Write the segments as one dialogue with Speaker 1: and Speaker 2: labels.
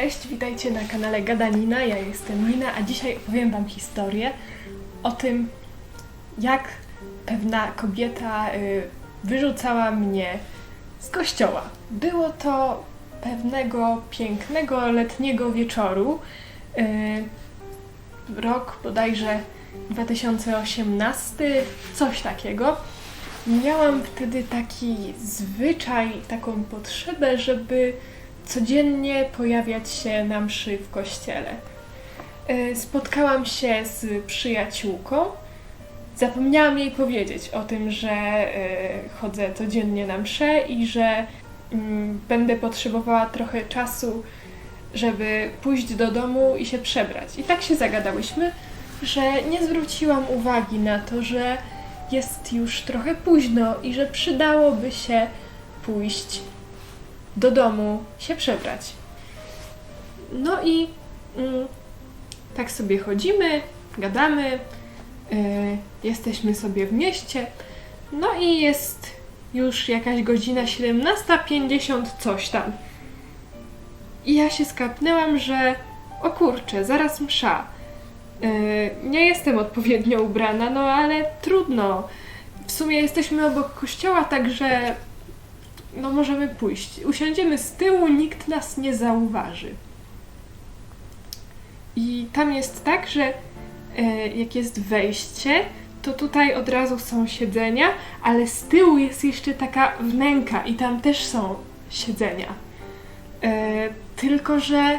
Speaker 1: Cześć, witajcie na kanale Gadanina. Ja jestem Nina, a dzisiaj opowiem Wam historię o tym, jak pewna kobieta y, wyrzucała mnie z kościoła. Było to pewnego pięknego letniego wieczoru. Y, rok bodajże 2018, coś takiego. Miałam wtedy taki zwyczaj, taką potrzebę, żeby codziennie pojawiać się na mszy w kościele. Y, Spotkałam się z przyjaciółką. Zapomniałam jej powiedzieć o tym, że y, chodzę codziennie na mszę i że mm, będę potrzebowała trochę czasu, żeby pójść do domu i się przebrać. I tak się zagadałyśmy, że nie zwróciłam uwagi na to, że jest już trochę późno i że przydałoby się pójść do domu się przebrać. No i mm, tak sobie chodzimy, gadamy, yy, jesteśmy sobie w mieście. No i jest już jakaś godzina 17.50 coś tam. I ja się skapnęłam, że o kurczę, zaraz msza. Yy, nie jestem odpowiednio ubrana, no ale trudno. W sumie jesteśmy obok kościoła, także no możemy pójść. Usiądziemy z tyłu, nikt nas nie zauważy. I tam jest tak, że e, jak jest wejście, to tutaj od razu są siedzenia, ale z tyłu jest jeszcze taka wnęka i tam też są siedzenia. E, tylko, że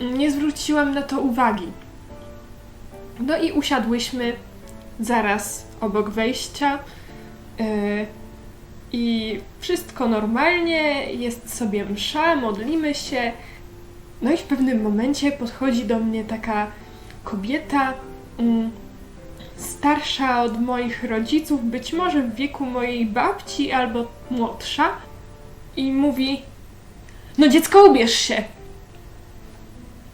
Speaker 1: nie zwróciłam na to uwagi. No i usiadłyśmy zaraz obok wejścia. E, i wszystko normalnie, jest sobie msza, modlimy się. No i w pewnym momencie podchodzi do mnie taka kobieta, mm, starsza od moich rodziców, być może w wieku mojej babci albo młodsza, i mówi: No, dziecko, ubierz się!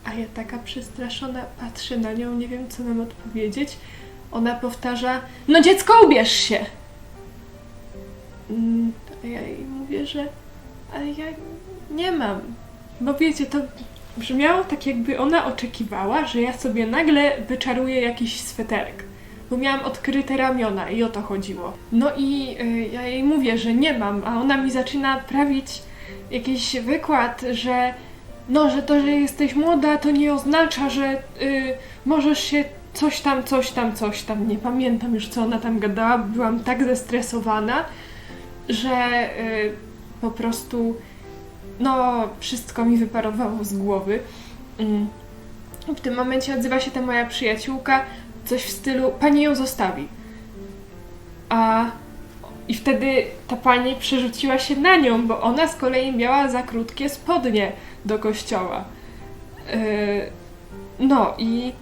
Speaker 1: A ja taka przestraszona patrzę na nią, nie wiem co mam odpowiedzieć. Ona powtarza: No, dziecko, ubierz się! Mm, A ja jej mówię, że ale ja nie mam. Bo wiecie, to brzmiało tak, jakby ona oczekiwała, że ja sobie nagle wyczaruję jakiś sweterek. Bo miałam odkryte ramiona i o to chodziło. No i y, ja jej mówię, że nie mam, a ona mi zaczyna prawić jakiś wykład, że no, że to, że jesteś młoda, to nie oznacza, że y, możesz się coś tam, coś tam, coś tam. Nie pamiętam już, co ona tam gadała, byłam tak zestresowana że y, po prostu no wszystko mi wyparowało z głowy. Mm. W tym momencie odzywa się ta moja przyjaciółka, coś w stylu pani ją zostawi. A i wtedy ta pani przerzuciła się na nią, bo ona z kolei miała za krótkie spodnie do kościoła. Yy, no i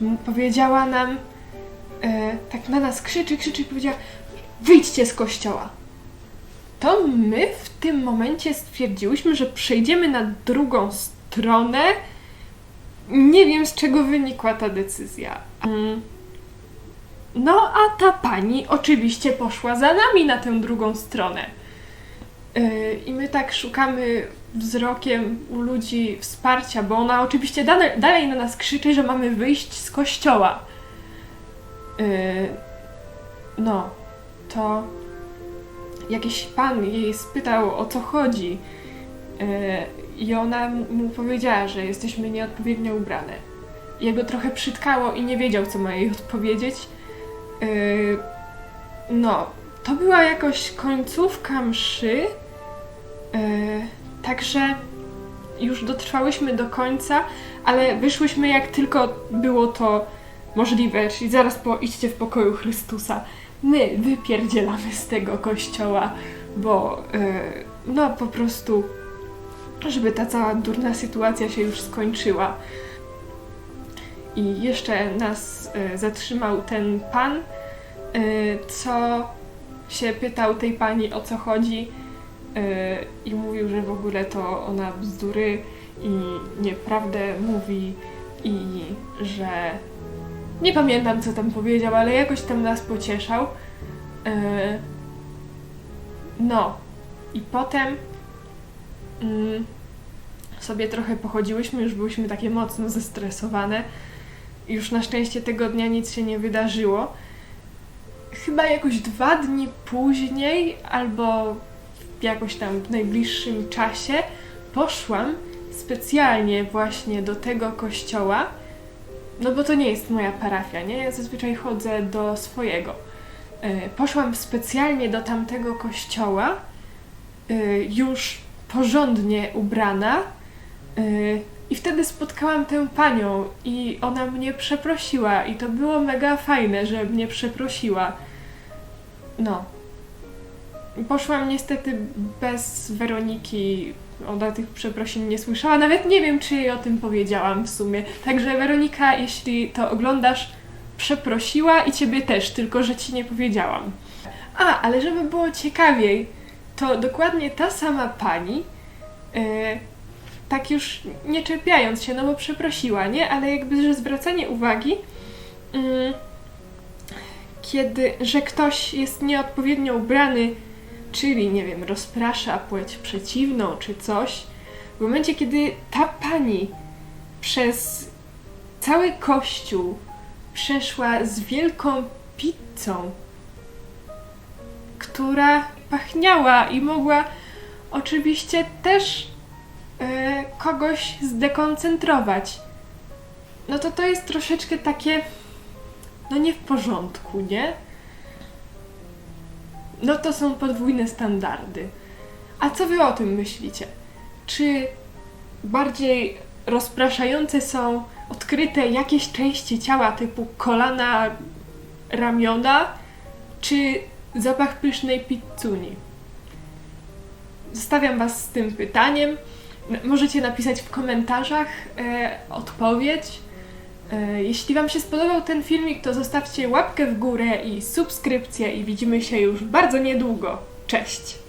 Speaker 1: yy, powiedziała nam, yy, tak na nas krzyczy, krzyczy i powiedziała wyjdźcie z kościoła. To my w tym momencie stwierdziłyśmy, że przejdziemy na drugą stronę. Nie wiem z czego wynikła ta decyzja. Mm. No, a ta pani oczywiście poszła za nami na tę drugą stronę. Yy, I my tak szukamy wzrokiem u ludzi wsparcia, bo ona oczywiście dalej, na nas krzyczy, że mamy wyjść z kościoła. Yy, no, to jakiś pan jej spytał o co chodzi. Yy, I ona mu powiedziała, że jesteśmy nieodpowiednio ubrane. Jego trochę przytkało i nie wiedział, co ma jej odpowiedzieć. Yy, no, to była jakoś końcówka mszy. Yy, także już dotrwałyśmy do końca, ale wyszłyśmy jak tylko było to możliwe, czyli zaraz po idźcie w pokoju Chrystusa. My wypierdzielamy z tego kościoła, bo yy, no po prostu, żeby ta cała durna sytuacja się już skończyła. I jeszcze nas y, zatrzymał ten pan, y, co się pytał tej pani o co chodzi y, i mówił, że w ogóle to ona bzdury i nieprawdę mówi i że nie pamiętam co tam powiedział, ale jakoś tam nas pocieszał. Y, no i potem mm, sobie trochę pochodziłyśmy, już byłyśmy takie mocno zestresowane. Już na szczęście tego dnia nic się nie wydarzyło. Chyba jakoś dwa dni później, albo jakoś tam w najbliższym czasie, poszłam specjalnie właśnie do tego kościoła, no bo to nie jest moja parafia, nie? Ja zazwyczaj chodzę do swojego. E, Poszłam specjalnie do tamtego kościoła, e, już porządnie ubrana, e, i wtedy spotkałam tę panią, i ona mnie przeprosiła, i to było mega fajne, że mnie przeprosiła. No. Poszłam niestety bez Weroniki. Ona tych przeprosin nie słyszała. Nawet nie wiem, czy jej o tym powiedziałam w sumie. Także Weronika, jeśli to oglądasz, przeprosiła i ciebie też, tylko że ci nie powiedziałam. A, ale żeby było ciekawiej, to dokładnie ta sama pani, e, tak już nie czepiając się, no bo przeprosiła, nie? Ale jakby, że zwracanie uwagi, mm, kiedy, że ktoś jest nieodpowiednio ubrany, czyli, nie wiem, rozprasza płeć przeciwną czy coś, w momencie, kiedy ta pani przez cały kościół przeszła z wielką pizzą, która pachniała i mogła oczywiście też e, kogoś zdekoncentrować. No to to jest troszeczkę takie, no nie w porządku, nie? No to są podwójne standardy. A co wy o tym myślicie? Czy bardziej rozpraszające są odkryte jakieś części ciała typu kolana, ramiona, czy zapach pysznej pizzuni? Zostawiam Was z tym pytaniem. Możecie napisać w komentarzach e, odpowiedź. E, jeśli Wam się spodobał ten filmik, to zostawcie łapkę w górę i subskrypcję i widzimy się już bardzo niedługo. Cześć!